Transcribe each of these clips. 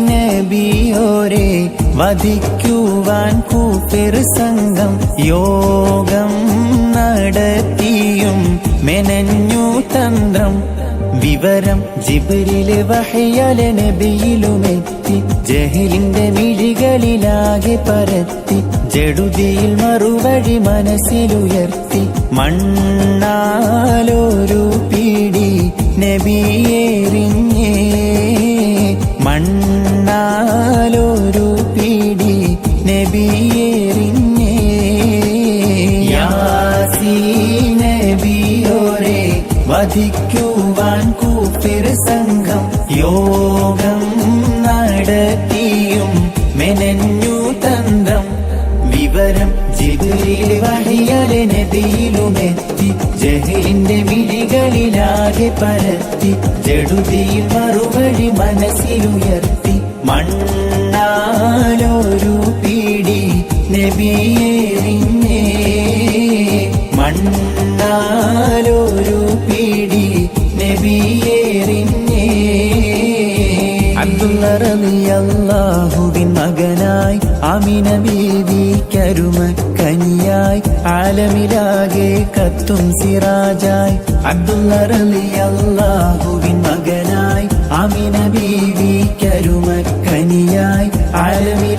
നബിയോരെ വധിക്കുവാൻ Cooper സംഘം യോഗം നടത്തിയും മെനഞ്ഞു തന്ത്രം. വിവരം ജിബിരിൽ വഹയല ജഹിലിന്റെ മിഴികളിലാകെ പരത്തി. ജഡുതിയിൽ മറുവഴി മനസ്സിലുയർത്തി. മണ്ണാലൊരു നബിയേറിഞ്ഞേ. വധിക്കുവാൻ കൂപ്പിർ സംഘം യോഗം നടത്തിയും മെനഞ്ഞു തന്ത്രം വിവരം വഹിയൽ നബിയിലുമെത്തി ജഹലിന്റെ വിളികളിലാകെ പരത്തി ജടുതിയിൽ മറുപടി മനസ്സിലുയർത്തി നബിയേറിഞ്ഞേ മണ്ണാലൊരു പീടി നബിയേറിഞ്ഞേ അബ്ദുള്ള റളിയല്ലാഹുവിൻ മകനായി അമിന ബീവി കരുമ കനിയായി ആലമിലാകെ കത്തും സിറാജായി അബ്ദുള്ള റളിയല്ലാഹുവിൻ മകനായി അമിന ബീവി കരുമ കനിയായി സിറാജായി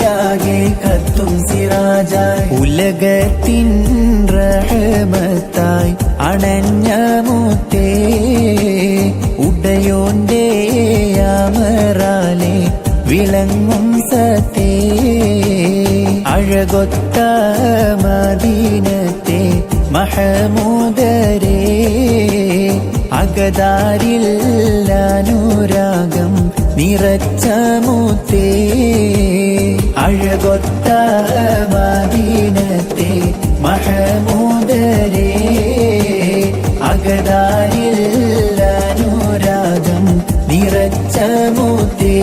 ഉലകത്തിൻ റഹമത്തായി അണഞ്ഞ മൂത്തേ ഉടയോന്റെ അമറാലെ വിളങ്ങും സത്തേ. അഴകൊത്ത മദീനത്തെ മഹമൂദരേ അനുരാഗം നിറച്ച മൂത്തേ. അഴകൊത്ത മഹമൂദരേ അകതാരിൽ അനുരാഗം നിറച്ച മൂത്തേ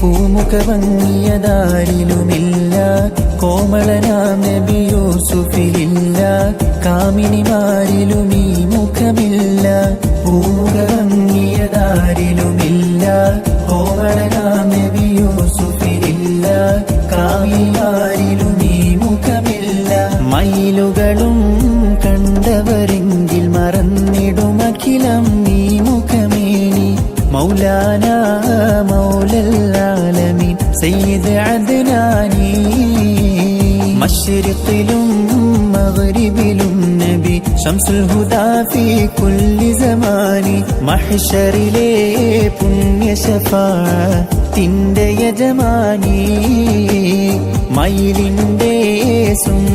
പൂമുഖ ഭംഗിയതാരിലുമില്ല കോമളനാം നബി യൂസുഫിലില്ല കാമിനിമാരിലും ഈ മുഖമില്ല പൂമുഖ ഭംഗിയതാരിലുമില്ല കോമളനാം നബി യൂസുഫിലില്ല കാമിനിമാരിലും കണ്ടവരെങ്കിൽ നീ മുഖമേനി. മൗലാന മൗലല്ലാലമീൻ സയ്യിദ് അദ്നാനി. മശ്രിഖിലും മഗ്രിബിലും നബി. ശംസുൽ ഹുദാ ഫീ കുല്ലി സമാനി. മഹ്ശറിലെ പുണ്യ ശഫാഅത്തിന്റെ യജമാനി. മയിലിന്റെ സുന്ദ